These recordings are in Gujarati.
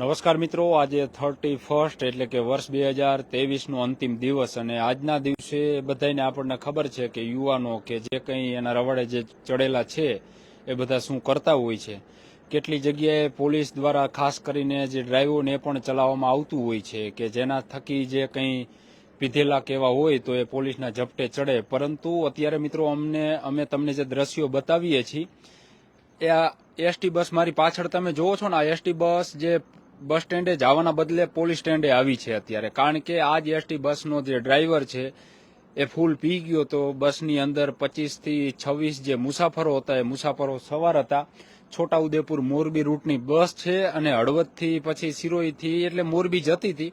નમસ્કાર મિત્રો, આજે થર્ટી ફર્સ્ટ એટલે કે વર્ષ બે હજાર તેવીસનો અંતિમ દિવસ અને આજના દિવસે બધાને આપણને ખબર છે કે યુવાનો કે જે કંઈ એના રવાડે જે ચડેલા છે, એ બધા શું કરતા હોય છે. કેટલી જગ્યાએ પોલીસ દ્વારા ખાસ કરીને જે ડ્રાઈવોને પણ ચલાવવામાં આવતું હોય છે કે જેના થકી જે કંઈ પીધેલા કેવા હોય તો એ પોલીસના ઝપટે ચડે. પરંતુ અત્યારે મિત્રો અમને, અમે તમને જે દ્રશ્યો બતાવીએ છીએ, એ આ એસટી બસ મારી પાછળ તમે જોવો છો ને, આ એસટી બસ જે બસ સ્ટેન્ડે જવાના બદલે પોલીસ સ્ટેન્ડે આવી છે અત્યારે. કારણ કે આ જ એસટી બસનો જે ડ્રાઈવર છે, એ ફૂલ પી ગયો તો બસની અંદર પચીસથી છવ્વીસ જે મુસાફરો હતા, એ મુસાફરો સવાર હતા. છોટાઉદેપુર મોરબી રૂટની બસ છે અને હળવદથી પછી સિરોઈથી એટલે મોરબી જતી હતી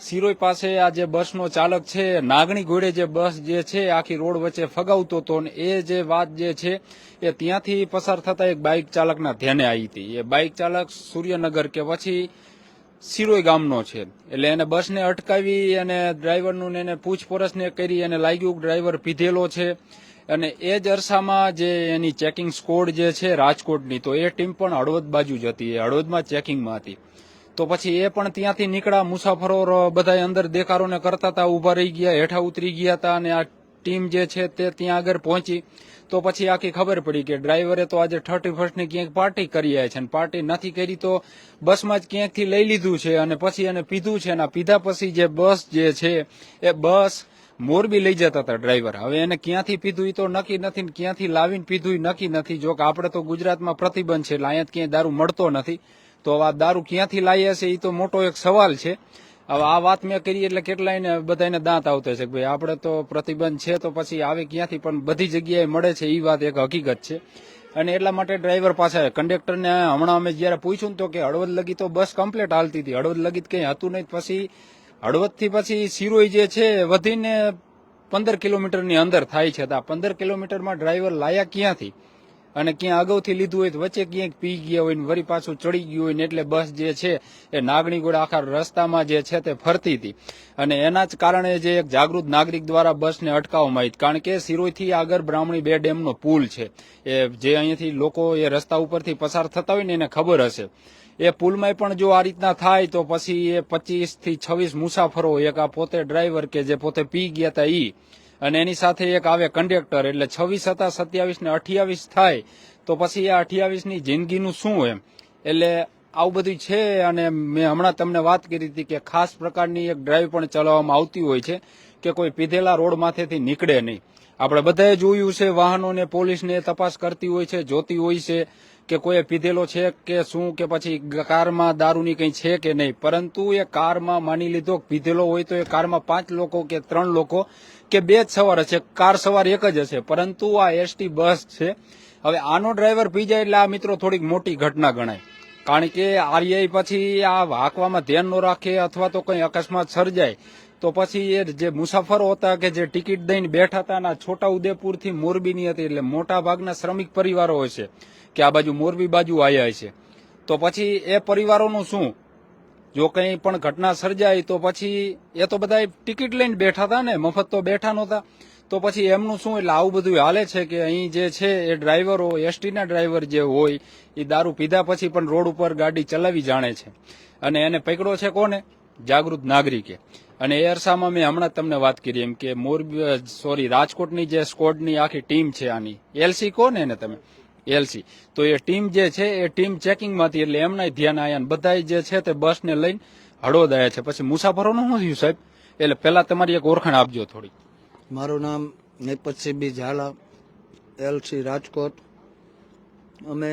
સિરોઈ પાસે આ જે બસનો ચાલક છે, નાગણી ઘોડે જે બસ જે છે, આખી રોડ વચ્ચે ફગાવતો હતો ને એ જે વાત જે છે, એ ત્યાંથી પસાર થતા એક બાઇક ચાલકના ધ્યાને આવી હતી. એ બાઇક ચાલક સૂર્યનગર કે પછી સિરોઈ ગામનો છે. એટલે એને બસને અટકાવી અને ડ્રાઈવરનું એને પૂછપરછને કરી અને લાગ્યું ડ્રાઈવર પીધેલો છે. અને એ જ અરસામાં જે એની ચેકિંગ સ્કોડ જે છે રાજકોટની, તો એ ટીમ પણ હળવદ બાજુ જ હતી. એ હળવદમાં ચેકિંગમાં હતી. તો પછી એ પણ ત્યાંથી નીકળ્યા. મુસાફરો બધા અંદર દેખારોને કરતા હતા ઊભા રહી ગયા, હેઠા ઉતરી ગયા હતા અને આ ટીમ જે છે તે ત્યાં આગળ પહોંચી. તો પછી આખી ખબર પડી કે ડ્રાઈવરે તો આજે થર્ટી ફર્સ્ટની ક્યાંક પાર્ટી કરી આવી છે અને પાર્ટી નથી કરી તો બસમાં જ ક્યાંકથી લઈ લીધું છે અને પછી એને પીધું છે અને પીધા પછી જે બસ જે છે, એ બસ મોરબી લઈ જતા હતા ડ્રાઈવર હવે એને ક્યાંથી પીધું એ તો નક્કી નથી ને ક્યાંથી લાવીને પીધું એ નક્કી નથી. જો કે આપણે તો ગુજરાતમાં પ્રતિબંધ છે, એટલે અહીંયા ક્યાંય દારૂ મળતો નથી. તો આ દારૂ ક્યાંથી લાવી હશે એ તો મોટો એક સવાલ છે. હવે આ વાત મેં કરી એટલે કેટલાયને બધાને દાંત આવતા છે ભાઈ આપણે તો પ્રતિબંધ છે તો પછી આવે ક્યાંથી? પણ બધી જગ્યાએ મળે છે એ વાત એક હકીકત છે. અને એટલા માટે ડ્રાઈવર પાસે કંડક્ટરને હમણાં અમે જયારે પૂછ્યું તો કે હળવદ લગી તો બસ કમ્પ્લીટ હાલતી હતી. હળવદ લગી કંઈ હતું નહીં. પછી હળવદથી પછી સિરોઈ જે છે, વધીને પંદર કિલોમીટરની અંદર થાય છે. આ પંદર કિલોમીટરમાં ડ્રાઈવર લાયા ક્યાંથી? અને ક્યાં અગાઉથી લીધું હોય તો વચ્ચે ક્યાંક પી ગયા હોય ને વળી પાછું ચડી ગયું હોય ને એટલે બસ જે છે, એ નાગણીગોળ આખા રસ્તામાં જે છે તે ફરતી હતી. અને એના જ કારણે જે એક જાગૃત નાગરિક દ્વારા બસને અટકાવવામાં આવી. કારણ કે સિરોઈથી આગળ બ્રાહ્મણી બે ડેમનો પુલ છે. એ જે અહીંયાથી લોકો એ રસ્તા ઉપરથી પસાર થતા હોય ને એને ખબર હશે. એ પુલમાં પણ જો આ રીતના થાય તો પછી એ પચીસથી છવ્વીસ મુસાફરો, એક આ પોતે ડ્રાઈવર કે જે પોતે પી ગયા હતા ઈ, અને એની સાથે એક આવે કંડક્ટર, એટલે છવ્વીસ હતા, સત્યાવીસ ને અઠ્યાવીસ થાય, તો પછી આ અઠ્યાવીસની જિંદગીનું શું એમ? એટલે આવું બધું છે, અને મેં હમણાં તમને વાત કરી હતી કે ખાસ પ્રકારની એક ડ્રાઈવ પણ ચલાવવામાં આવતી હોય છે, કે કોઈ પીધેલા રોડ માથેથી નીકળે નહીં. આપણે બધાએ જોયું છે, વાહનોને પોલીસને તપાસ કરતી હોય છે, જોતી હોય છે કે કોઈએ પીધેલો છે કે શું કે પછી કારમાં દારૂની કંઈ છે કે નહીં? પરંતુ એ કારમાં માની લીધો પીધેલો હોય તો એ કારમાં પાંચ લોકો કે ત્રણ લોકો કે બે જ સવાર હશે. કાર સવાર એક જ હશે. પરંતુ આ એસટી બસ છે. હવે આનો ડ્રાઈવર પી જાય એટલે આ મિત્રો થોડીક મોટી ઘટના ગણાય. કારણ કે આર્યઆઈ પછી આ હાંકવામાં ધ્યાન ન રાખે અથવા તો કંઈ અકસ્માત સર્જાય. તો પછી એ જે મુસાફરો હતા કે જે ટિકિટ દઈને બેઠા હતા છોટા ઉદેપુરથી મોરબીની હતી એટલે મોટા ભાગના શ્રમિક પરિવારો હોય છે. કે આ બાજુ મોરબી બાજુ આવ્યા છે. તો પછી એ પરિવારોનું શું? જો કંઈ પણ ઘટના સર્જાય તો પછી એ તો બધા ટિકિટ લઈને બેઠા હતા ને, મફત તો બેઠા નહોતા. તો પછી એમનું શું? એટલે આવું બધું હાલે છે કે અહીં જે છે એ ડ્રાઈવરો, એસટીના ડ્રાઈવર જે હોય એ દારૂ પીધા પછી પણ રોડ ઉપર ગાડી ચલાવી જાણે છે. અને એને પકડો છે કોને? જાગૃત નાગરિકે. અને એ અરસામાં મેં હમણાં તમને વાત કરી એમ કે મોરબી સોરી, રાજકોટની જે સ્કોડની આખી ટીમ છે આની. એલસી કોને એને તમે? એલસી તો એ ટીમ જે છે, એ ટીમ ચેકિંગમાંથી, એટલે એમના ધ્યાન ને બધા જે છે તે બસને લઈને આવ્યા છે. પછી મુસાફરોનું શું થયું સાહેબ? એટલે પહેલા તમારી એક ઓળખાણ આપજો થોડી મારું નામ નેપતસિંહ બી ઝાલા એલસી રાજકોટ. અમે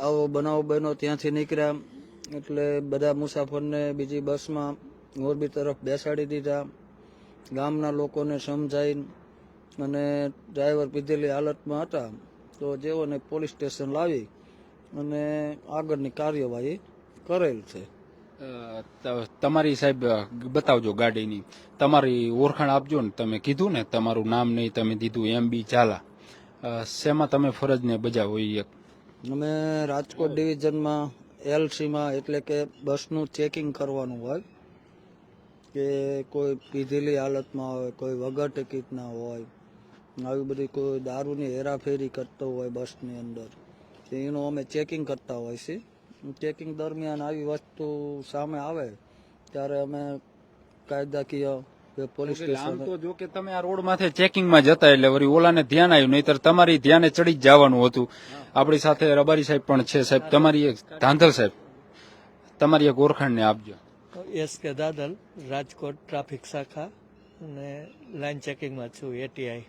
આવો બનાવ બન્યો ત્યાંથી નીકળ્યા, એટલે બધા મુસાફરને બીજી બસમાં મોરબી તરફ બેસાડી દીધા. ગામના લોકોને સમજાવીને અને ડ્રાઈવર પીધેલી હાલતમાં હતા. તો જેઓને પોલીસ સ્ટેશન લાવી અને આગળની કાર્યવાહી કરેલ છે. તમારી સાહેબ બતાવજો ગાડીની. તમારી ઓળખાણ આપજો ને. તમે કીધું ને તમારું નામ નહીં તમે દીધું એમ બી ઝાલા શેમાં તમે ફરજને બજાવો એક? અમે રાજકોટ ડિવિઝનમાં એલસીમાં એટલે કે બસનું ચેકિંગ કરવાનું હોય કે કોઈ પીધેલી હાલતમાં હોય કોઈ વગર ટિકિટના હોય. આવી બધી કોઈ દારૂની હેરાફેરી કરતો હોય બસની અંદર. એનું અમે ચેકિંગ કરતા હોય છે. ચેકિંગ દરમિયાન આવી વસ્તુ સામે આવે ત્યારે અમે કાયદાકીય પોલીસ આમ સ્ટેશન તો જો કે તમે આ રોડ માથે ચેકિંગમાં જતા એટલે વળી ઓલાને ધ્યાન આવ્યું નહીતર તમારી ધ્યાને ચડી જ જવાનું હતું. આપણી સાથે રબારી સાહેબ પણ છે સાહેબ. તમારી એક ધાંધલ સાહેબ તમારી એક ઓળખાણને આપજો. એસ કે દાદલ રાજકોટ ટ્રાફિક શાખા અને લાઇન ચેકિંગમાં છું એટીઆઈ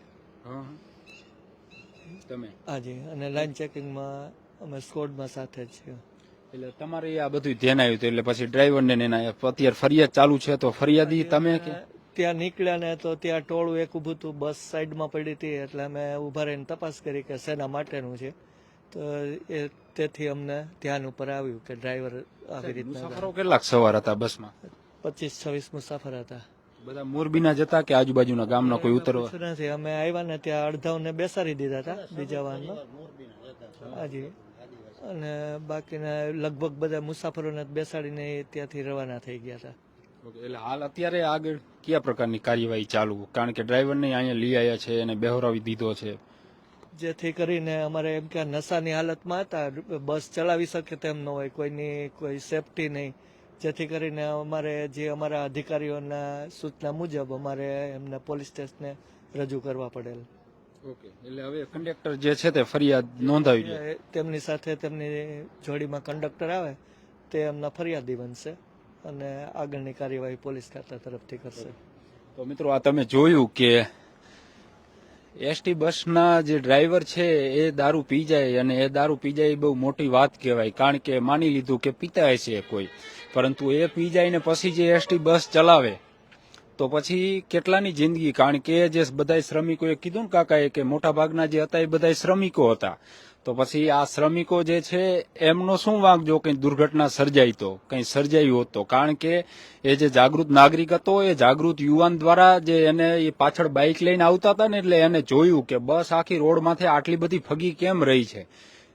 તમે? હાજી અને લાઇન ચેકિંગમાં અમે સ્કોડમાં સાથે જ છીએ. એટલે તમારે આ બધું ધ્યાન આવ્યું હતું એટલે પછી ડ્રાઈવરને એના અત્યારે ફરિયાદ ચાલુ છે તો ફરિયાદી તમે કે? ત્યાં નીકળ્યા ને તો ત્યાં ટોળું એક ઊભું હતું બસ સાઈડમાં પડી હતી એટલે અમે ઊભા રહીને તપાસ કરી કે શેના માટેનું છે. તો એ તેથી અમને ધ્યાન ઉપર આવ્યું કે ડ્રાઈવર આવી રીતના મુસાફરો કેટલાક સવાર હતા બસમાં? પચીસ છવ્વીસ મુસાફર હતા. બધા મોરબીના જતા કે આજુબાજુના ગામના કોઈ ઉતરવા? નથી. અમે આવ્યા ને ત્યાં અડધાઓને બેસાડી દીધા હતા બીજા વાહનમાં હાજી. અને બાકીના લગભગ બધા મુસાફરોને બેસાડીને ત્યાંથી રવાના થઈ ગયા હતા. એટલે હાલ અત્યારે આગળ કયા પ્રકારની કાર્યવાહી ચાલુ? કારણ કે ડ્રાઈવરને અહીંયા લઈ આવ્યા છે અને બેહોરાવી દીધો છે. જેથી કરીને અમારે એમ કે નશાની હાલતમાં હતા. બસ ચલાવી શકે તેમ ન હોય. કોઈની કોઈ સેફટી નહીં. જેથી કરીને અમારે જે અમારા અધિકારીઓના સૂચના મુજબ અમારે એમને પોલીસ સ્ટેશને રજૂ કરવા પડેલ. ઓકે એટલે હવે કંડક્ટર જે છે તે ફરિયાદ નોંધાવી તેમની સાથે તેમની જોડીમાં કંડક્ટર આવે તે એમના ફરિયાદી બનશે અને આગળની કાર્યવાહી પોલીસ ખાતા તરફથી કરશે. તો મિત્રો આ તમે જોયું કે એસટી બસના જે ડ્રાઈવર છે, એ દારૂ પી જાય અને એ દારૂ પી જાય એ બહુ મોટી વાત કહેવાય. કારણ કે માની લીધું કે પીતા હશે કોઈ. પરંતુ એ પી જાય ને પછી જે એસટી બસ ચલાવે, તો પછી કેટલાની જિંદગી? કારણ કે જે બધા શ્રમિકોએ કીધું ને કાકાએ કે મોટા ભાગના જે હતા એ બધા શ્રમિકો હતા. તો પછી આ શ્રમિકો જે છે, એમનો શું વાંક જો કંઈ દુર્ઘટના સર્જાઈ તો, કંઈ સર્જાયું હોત તો? કારણ કે એ જે જાગૃત નાગરિક હતો, એ જાગૃત યુવાન દ્વારા જે એને એ પાછળ બાઇક લઈને આવતા હતા ને એટલે એને જોયું કે બસ આખી રોડ માથે આટલી બધી ફગી કેમ રહી છે?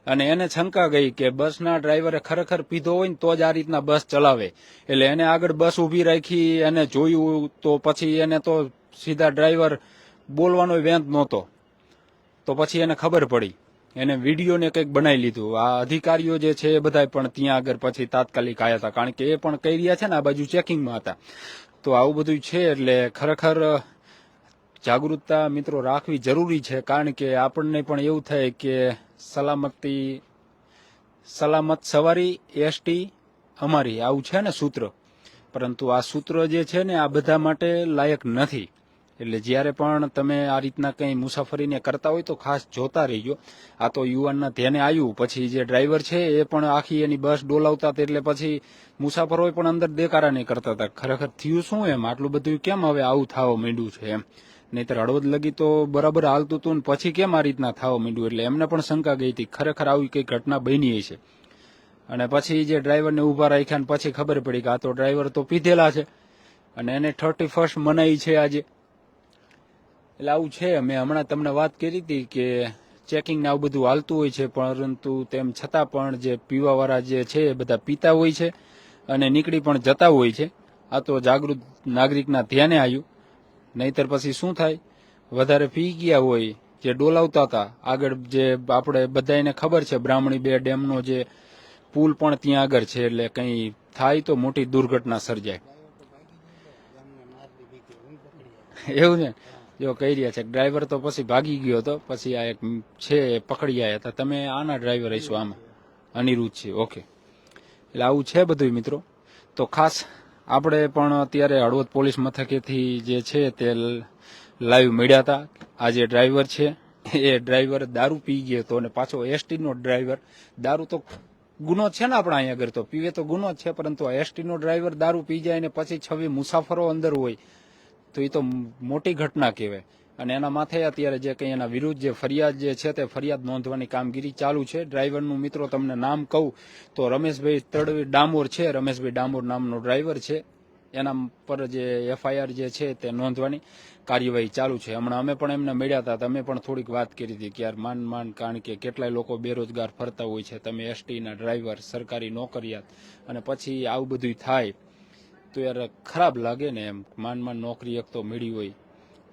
અને એને શંકા ગઈ કે બસના ડ્રાઈવરે ખરેખર પીધો હોય ને તો જ આ રીતના બસ ચલાવે. એટલે એને આગળ બસ ઊભી રાખી એને જોયું તો પછી એને તો સીધા ડ્રાઈવર બોલવાનો વેંત નહોતો. તો પછી એને ખબર પડી. એને વિડીયોને કંઈક બનાવી લીધું. આ અધિકારીઓ જે છે એ બધા પણ ત્યાં આગળ પછી તાત્કાલિક આવ્યા હતા. કારણ કે એ પણ કહી રહ્યા છે ને, આ બાજુ ચેકિંગમાં હતા. તો આવું બધું છે એટલે ખરેખર જાગૃતતા મિત્રો રાખવી જરૂરી છે. કારણ કે આપણને પણ એવું થાય કે સલામતી, સલામત સવારી, એસટી અમારી. આવું છે ને સૂત્ર? પરંતુ આ સૂત્ર જે છે ને, આ બધા માટે લાયક નથી. એટલે જ્યારે પણ તમે આ રીતના કંઈ મુસાફરીને કરતા હોય તો ખાસ જોતા રહીજો. આ તો યુવાનના ધ્યાને આવ્યું. પછી જે ડ્રાઈવર છે એ પણ આખી એની બસ ડોલાવતા હતા એટલે પછી મુસાફરોએ પણ અંદર દેકારા નહીં કરતા હતા. ખરેખર થયું શું એમ? આટલું બધું કેમ હવે આવું થવા માંડ્યું છે એમ? નહીતર હળવદ લગી તો બરાબર હાલતું હતું ને પછી કેમ આ રીતના થવા માંડ્યું? એટલે એમને પણ શંકા ગઈ હતી. ખરેખર આવી કઈ ઘટના બની છે અને પછી જે ડ્રાઈવરને ઊભા રાખ્યા ને પછી ખબર પડી કે આ તો ડ્રાઈવર તો પીધેલા છે. અને એને થર્ટી ફર્સ્ટ મનાઈ છે આજે. એટલે આવું છે. મેં હમણાં તમને વાત કરી હતી કે ચેકિંગ ને આવું બધું હાલતું હોય છે પરંતુ તેમ છતાં પણ જે પીવાવાળા જે છે એ બધા પીતા હોય છે અને નીકળી પણ જતા હોય છે. આ તો જાગૃત નાગરિકના ધ્યાને આવ્યું. નહીતર પછી શું થાય? વધારે પી ગયા હોય જે ડોલાવતા હતા આગળ જે આપણે બધાને ખબર છે બ્રાહ્મણી બે ડેમનો જે પુલ પણ ત્યાં આગળ છે એટલે કંઈ થાય તો મોટી દુર્ઘટના સર્જાય. એવું છે? જો કહી રહ્યા છે ડ્રાઈવર તો પછી ભાગી ગયો હતો, પછી આ એક છે પકડી આવ્યા હતા. તમે આના ડ્રાઈવર હશો આમાં. અનિરુદ્ધ છે, ઓકે. એટલે આવું છે બધું મિત્રો. તો ખાસ આપણે પણ અત્યારે હળવદ પોલીસ મથકેથી જે છે તે લાઈવ મળ્યા હતા. આ જે ડ્રાઈવર છે, એ ડ્રાઈવર દારૂ પી ગયો હતો અને પાછો એસટીનો ડ્રાઈવર દારૂ તો ગુનો છે ને આપણે અહીંયા આગળ તો. પીવે તો ગુનો જ છે, પરંતુ એસટીનો ડ્રાઈવર દારૂ પી જાય ને પછી છવી મુસાફરો અંદર હોય. તો એ તો મોટી ઘટના કહેવાય. અને એના માથે અત્યારે જે કંઈ એના વિરુદ્ધ જે ફરિયાદ જે છે તે ફરિયાદ નોંધવાની કામગીરી ચાલુ છે. ડ્રાઈવરનું મિત્રો તમને નામ કહું તો રમેશભાઈ તડવી ડામોર છે. રમેશભાઈ ડામોર નામનો ડ્રાઈવર છે. એના પર જે એફઆઈઆર જે છે તે નોંધવાની કાર્યવાહી ચાલુ છે. હમણાં અમે પણ એમને મળ્યા હતા. તમે પણ થોડીક વાત કરી હતી કે યાર માન માન કારણ કે કેટલાય લોકો બેરોજગાર ફરતા હોય છે. તમે એસટીના ડ્રાઈવર, સરકારી નોકરિયાત અને પછી આવું બધું થાય. તો યાર ખરાબ લાગે ને એમ માંડ માંડ નોકરી એક તો મળી હોય.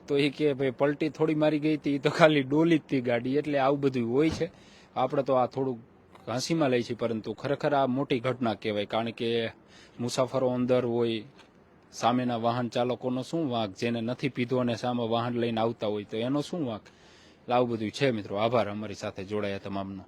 તો એ કે ભાઈ પલટી થોડી મારી ગઈ હતી એ તો ખાલી ડોલી જ હતી ગાડી, એટલે આવું બધું હોય છે. આપણે તો આ થોડુંક ઘાંસીમાં લઈ છીએ પરંતુ ખરેખર આ મોટી ઘટના કહેવાય. કારણ કે મુસાફરો અંદર હોય, સામેના વાહન ચાલકોનો શું વાંક? જેને નથી પીધો અને સામે વાહન લઈને આવતા હોય તો એનો શું વાંક? આવું બધું છે મિત્રો. આભાર અમારી સાથે જોડાયા તમામનો.